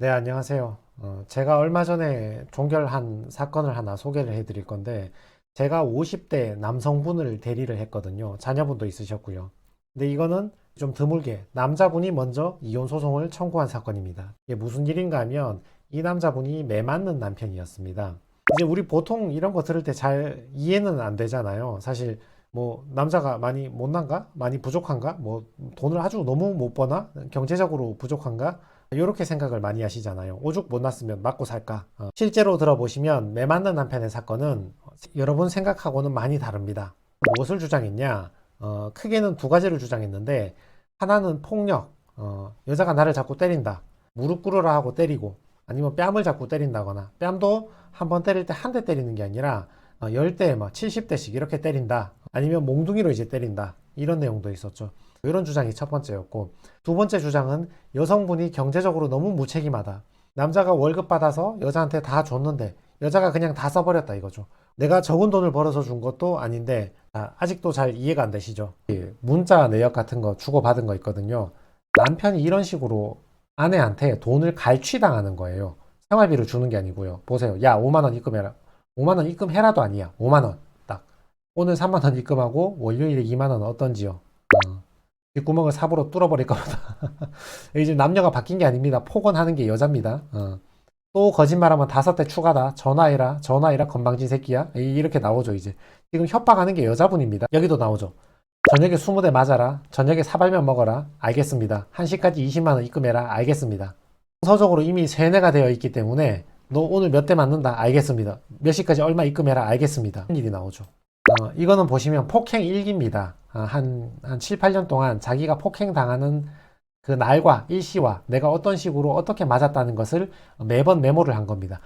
네, 안녕하세요. 어, 제가 얼마 전에 종결한 사건을 하나 소개를 해드릴 건데, 제가 50대 남성분을 대리를 했거든요. 자녀분도 있으셨고요. 근데 이거는 좀 드물게 남자분이 먼저 이혼 소송을 청구한 사건입니다. 이게 무슨 일인가 하면 이 남자분이 매 맞는 남편이었습니다. 이제 우리 보통 이런 거 들을 때 잘 이해는 안 되잖아요. 사실 뭐 남자가 많이 못난가? 많이 부족한가? 뭐 돈을 아주 너무 못 버나? 경제적으로 부족한가? 이렇게 생각을 많이 하시잖아요. 오죽 못 났으면 맞고 살까? 어, 실제로 들어보시면 매 맞는 남편의 사건은 여러분 생각하고는 많이 다릅니다. 무엇을 주장했냐? 어, 크게는 두 가지를 주장했는데 하나는 폭력, 어, 여자가 나를 자꾸 때린다. 무릎 꿇으라 하고 때리고 아니면 뺨을 자꾸 때린다거나 뺨도 한 번 때릴 때 한 대 때리는 게 아니라 어, 10대, 막 70대씩 이렇게 때린다. 아니면 몽둥이로 이제 때린다. 이런 내용도 있었죠. 이런 주장이 첫 번째였고 두 번째 주장은 여성분이 경제적으로 너무 무책임하다. 남자가 월급 받아서 여자한테 다 줬는데 여자가 그냥 다 써버렸다 이거죠. 내가 적은 돈을 벌어서 준 것도 아닌데 아, 아직도 잘 이해가 안 되시죠? 이 문자 내역 같은 거 주고받은 거 있거든요. 남편이 이런 식으로 아내한테 돈을 갈취당하는 거예요. 생활비를 주는 게 아니고요. 보세요. 야, 5만 원 입금해라. 5만 원 입금해라도 아니야. 5만 원. 딱. 오늘 3만 원 입금하고 월요일에 2만 원 어떤지요? 어. 뒷구멍을 삽으로 뚫어버릴 겁니다. 이제 남녀가 바뀐 게 아닙니다. 폭언하는 게 여자입니다. 어. 또 거짓말하면 다섯 대 추가다. 전화해라. 전화해라. 건방진 새끼야. 이- 이렇게 나오죠, 이제. 지금 협박하는 게 여자분입니다. 여기도 나오죠. 저녁에 20대 맞아라. 저녁에 사발면 먹어라. 알겠습니다. 1시까지 20만원 입금해라. 알겠습니다. 서적으로 이미 세뇌가 되어 있기 때문에 너 오늘 몇 대 맞는다. 알겠습니다. 몇 시까지 얼마 입금해라. 알겠습니다. 이런 일이 나오죠. 어, 이거는 보시면 폭행 일기입니다. 아, 한, 한 7, 8년 동안 자기가 폭행 당하는 그 날과 일시와 내가 어떤 식으로 어떻게 맞았다는 것을 매번 메모를 한 겁니다.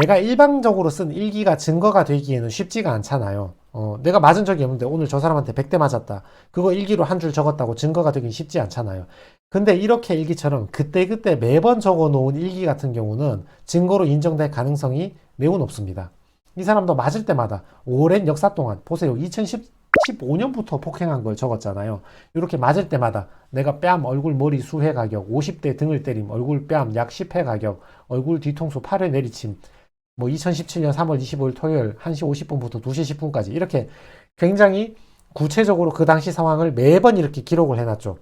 내가 일방적으로 쓴 일기가 증거가 되기에는 쉽지가 않잖아요. 어, 내가 맞은 적이 없는데 오늘 저 사람한테 100대 맞았다. 그거 일기로 한 줄 적었다고 증거가 되긴 쉽지 않잖아요. 근데 이렇게 일기처럼 그때그때 매번 적어 놓은 일기 같은 경우는 증거로 인정될 가능성이 매우 높습니다. 이 사람도 맞을 때마다 오랜 역사 동안 보세요. 2015년부터 폭행한 걸 적었잖아요. 이렇게 맞을 때마다 내가 뺨, 얼굴, 머리 수회 가격, 50대 등을 때림, 얼굴, 뺨, 약 10회 가격, 얼굴 뒤통수 8회 내리침, 뭐 2017년 3월 25일 토요일 1시 50분부터 2시 10분까지 이렇게 굉장히 구체적으로 그 당시 상황을 매번 이렇게 기록을 해놨죠.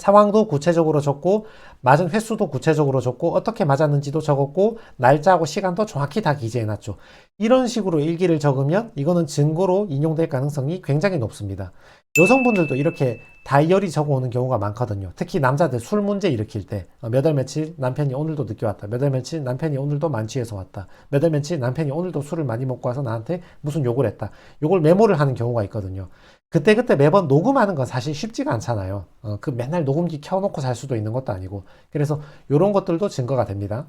상황도 구체적으로 적고 맞은 횟수도 구체적으로 적고 어떻게 맞았는지도 적었고 날짜하고 시간도 정확히 다 기재해 놨죠. 이런 식으로 일기를 적으면 이거는 증거로 인용될 가능성이 굉장히 높습니다. 여성분들도 이렇게 다이어리 적어오는 경우가 많거든요. 특히 남자들 술 문제 일으킬 때 몇 월 며칠 남편이 오늘도 늦게 왔다. 몇 월 며칠 남편이 오늘도 만취해서 왔다. 몇 월 며칠 남편이 오늘도 술을 많이 먹고 와서 나한테 무슨 욕을 했다. 요걸 메모를 하는 경우가 있거든요. 그때그때 매번 녹음하는 건 사실 쉽지가 않잖아요. 어, 그 맨날 녹음기 켜놓고 살 수도 있는 것도 아니고. 그래서 이런 것들도 증거가 됩니다.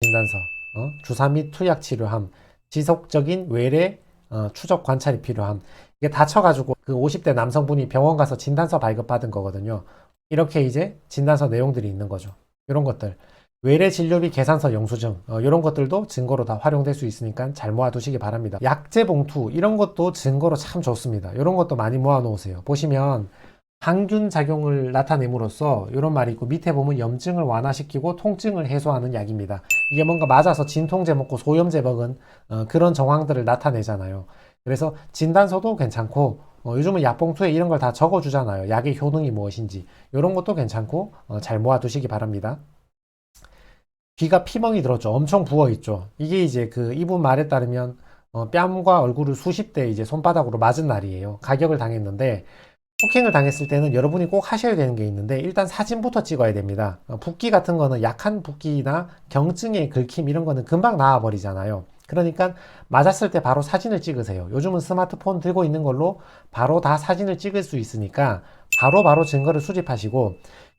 진단서, 어, 주사 및 투약 치료함, 지속적인 외래 어, 추적 관찰이 필요함. 이게 다쳐가지고 그 50대 남성분이 병원 가서 진단서 발급받은 거거든요. 이렇게 이제 진단서 내용들이 있는 거죠. 이런 것들. 외래 진료비 계산서 영수증 어, 이런 것들도 증거로 다 활용될 수 있으니까 잘 모아두시기 바랍니다. 약재 봉투 이런 것도 증거로 참 좋습니다. 이런 것도 많이 모아 놓으세요. 보시면 항균 작용을 나타냄으로써 이런 말이 있고 밑에 보면 염증을 완화시키고 통증을 해소하는 약입니다. 이게 뭔가 맞아서 진통제 먹고 소염제 먹은 어, 그런 정황들을 나타내잖아요. 그래서 진단서도 괜찮고 어, 요즘은 약봉투에 이런 걸 다 적어주잖아요. 약의 효능이 무엇인지 이런 것도 괜찮고 어, 잘 모아두시기 바랍니다. 귀가 피멍이 들었죠. 엄청 부어 있죠. 이게 이제 그 이분 말에 따르면 어, 뺨과 얼굴을 수십 대 이제 손바닥으로 맞은 날이에요. 가격을 당했는데 폭행을 당했을 때는 여러분이 꼭 하셔야 되는 게 있는데 일단 사진부터 찍어야 됩니다. 어, 붓기 같은 거는 약한 붓기나 경증의 긁힘 이런 거는 금방 나와 버리잖아요. 그러니까 맞았을 때 바로 사진을 찍으세요. 요즘은 스마트폰 들고 있는 걸로 바로 다 사진을 찍을 수 있으니까 바로 바로 증거를 수집하시고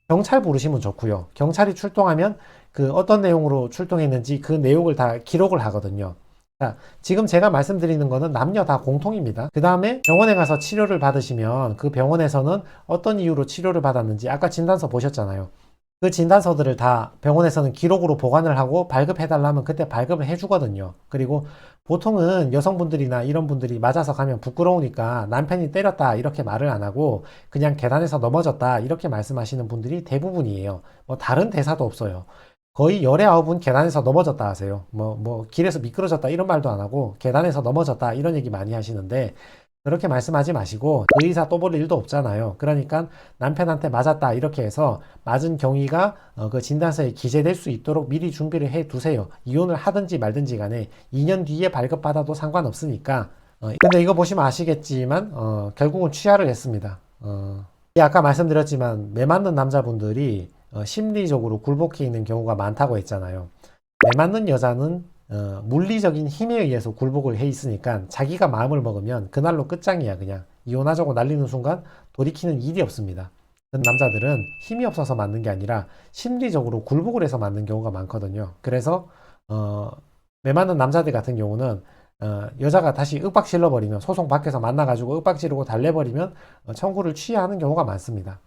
경찰 부르시면 좋고요. 경찰이 출동하면 그 어떤 내용으로 출동했는지 그 내용을 다 기록을 하거든요. 자, 지금 제가 말씀드리는 거는 남녀 다 공통입니다. 그 다음에 병원에 가서 치료를 받으시면 그 병원에서는 어떤 이유로 치료를 받았는지 아까 진단서 보셨잖아요. 그 진단서들을 다 병원에서는 기록으로 보관을 하고 발급해달라면 그때 발급을 해주거든요. 그리고 보통은 여성분들이나 이런 분들이 맞아서 가면 부끄러우니까 남편이 때렸다 이렇게 말을 안 하고 그냥 계단에서 넘어졌다 이렇게 말씀하시는 분들이 대부분이에요. 뭐 다른 대사도 없어요. 거의 열의 아홉은 계단에서 넘어졌다 하세요. 뭐, 뭐, 길에서 미끄러졌다 이런 말도 안 하고 계단에서 넘어졌다 이런 얘기 많이 하시는데 그렇게 말씀하지 마시고 그 의사 또볼 일도 없잖아요. 그러니까 남편한테 맞았다 이렇게 해서 맞은 경위가 어, 그 진단서에 기재될 수 있도록 미리 준비를 해 두세요. 이혼을 하든지 말든지 간에 2년 뒤에 발급받아도 상관없으니까. 어, 근데 이거 보시면 아시겠지만 어, 결국은 취하를 했습니다. 어, 이 아까 말씀드렸지만 매 맞는 남자분들이 어, 심리적으로 굴복해 있는 경우가 많다고 했잖아요. 매 맞는 여자는 어, 물리적인 힘에 의해서 굴복을 해 있으니까 자기가 마음을 먹으면 그날로 끝장이야 그냥 이혼하자고 날리는 순간 돌이키는 일이 없습니다. 남자들은 힘이 없어서 맞는 게 아니라 심리적으로 굴복을 해서 맞는 경우가 많거든요. 그래서 어, 매 맞는 남자들 같은 경우는 어, 여자가 다시 윽박 질러 버리면 소송 밖에서 만나가지고 윽박 지르고 달래버리면 어, 청구를 취하하는 경우가 많습니다.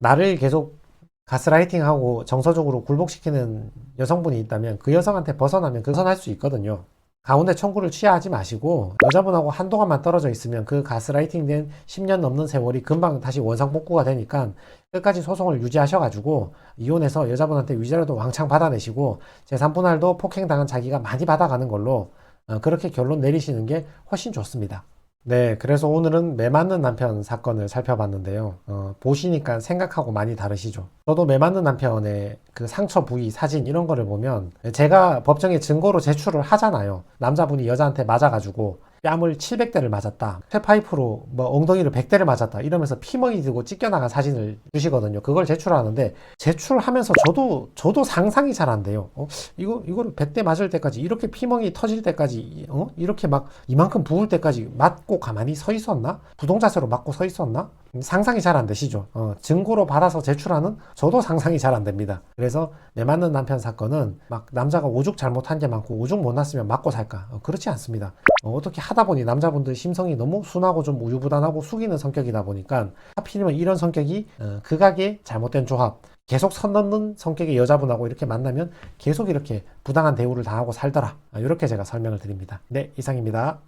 나를 계속 가스라이팅하고 정서적으로 굴복시키는 여성분이 있다면 그 여성한테 벗어나면 벗어날 수 있거든요. 가운데 청구를 취하하지 마시고 여자분하고 한동안만 떨어져 있으면 그 가스라이팅 된 10년 넘는 세월이 금방 다시 원상복구가 되니까 끝까지 소송을 유지하셔가지고 이혼해서 여자분한테 위자료도 왕창 받아내시고 제3분할도 폭행당한 자기가 많이 받아가는 걸로 어, 그렇게 결론 내리시는 게 훨씬 좋습니다. 네, 그래서 오늘은 매 맞는 남편 사건을 살펴봤는데요. 어, 보시니까 생각하고 많이 다르시죠. 저도 매 맞는 남편의 그 상처 부위 사진 이런 거를 보면 제가 법정에 증거로 제출을 하잖아요. 남자분이 여자한테 맞아가지고 뺨을 700대를 맞았다. 쇠파이프로 뭐 엉덩이를 100대를 맞았다. 이러면서 피멍이 들고 찢겨나간 사진을 주시거든요. 그걸 제출하는데 제출하면서 저도 저도 상상이 잘 안 돼요. 어? 이거 이거를 100대 맞을 때까지 이렇게 피멍이 터질 때까지 어? 이렇게 막 이만큼 부을 때까지 맞고 가만히 서 있었나? 부동자세로 맞고 서 있었나? 상상이 잘 안 되시죠. 어, 증거로 받아서 제출하는 저도 상상이 잘 안 됩니다. 그래서 내 맞는 남편 사건은 막 남자가 오죽 잘못한 게 많고 오죽 못 났으면 맞고 살까? 어, 그렇지 않습니다. 어, 떻게 하다 보니 남자분들 심성이 너무 순하고 좀 우유부단하고 숙이는 성격이다 보니까 하필이면 이런 성격이 어, 극악의 잘못된 조합. 계속 선 넘는 성격의 여자분하고 이렇게 만나면 계속 이렇게 부당한 대우를 당하고 살더라. 아, 이렇게 제가 설명을 드립니다. 네, 이상입니다.